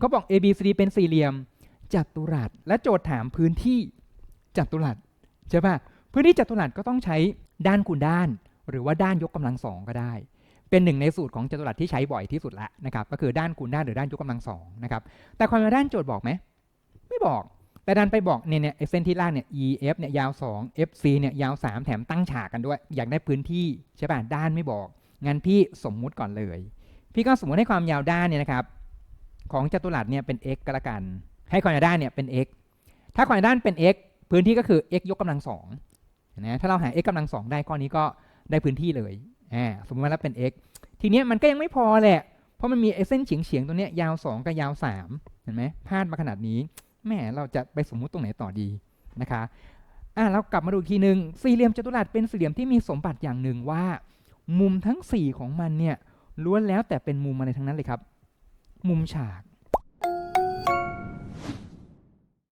เขาบอก A B C D เป็นสี่เหลี่ยม จัตุรัส และโจทย์ถามพื้นที่จัตุรัสใช่ปะพื้นที่จัตุรัสก็ต้องใช้ด้านคูณด้าน หรือว่าด้านยกกำลังสองก็ได้ เป็นหนึ่งในสูตรของจัตุรัสที่ใช้บ่อยที่สุดละนะครับ ก็คือด้านคูณด้านหรือด้านยกกำลังสองนะครับ แต่ความยาวด้านโจทย์บอกไหม ไม่บอก แต่ดันไปบอกเนี่ยเนี่ยเส้นที่ล่างเนี่ย EF เนี่ยยาว 2 FC เนี่ยยาว 3 แถมตั้งฉากกันด้วย อยากได้พื้นที่ใช่ป่ะ ด้านไม่บอก งั้นพี่สมมุติก่อนเลย พี่ก็สมมติให้ความยาวด้านเนี่ยนะครับ ของจัตุรัสเนี่ยเป็น x ก็แล้วกัน ให้ความยาวด้านเนี่ยเป็น x ถ้าความยาวด้านเป็น x พื้นที่ก็คือ x ยกกำลังสองนะถ้าเราหา x กำลังสองได้ก้อนนี้ก็ได้พื้นที่เลยอ่าสมมติว่าแล้วเป็น x ทีเนี้ยมันก็ยังไม่พอแหละ เพราะมันมีเส้นเฉียงเฉียงๆตัวเนี้ยยาว 2 กับยาว 3 เห็นไหมพาดมาขนาดนี้แหมเราจะไปสมมุติตรงไหนต่อดีนะคะอะเรากลับมาดูอีกทีหนึ่งสี่เหลี่ยมจัตุรัสเป็นสี่เหลี่ยมที่มีสมบัติอย่างหนึ่งว่า มุมทั้ง 4 ของมันเนี่ยล้วนแล้วแต่เป็นมุมอะไรทั้งนั้นเลยครับ มุมฉาก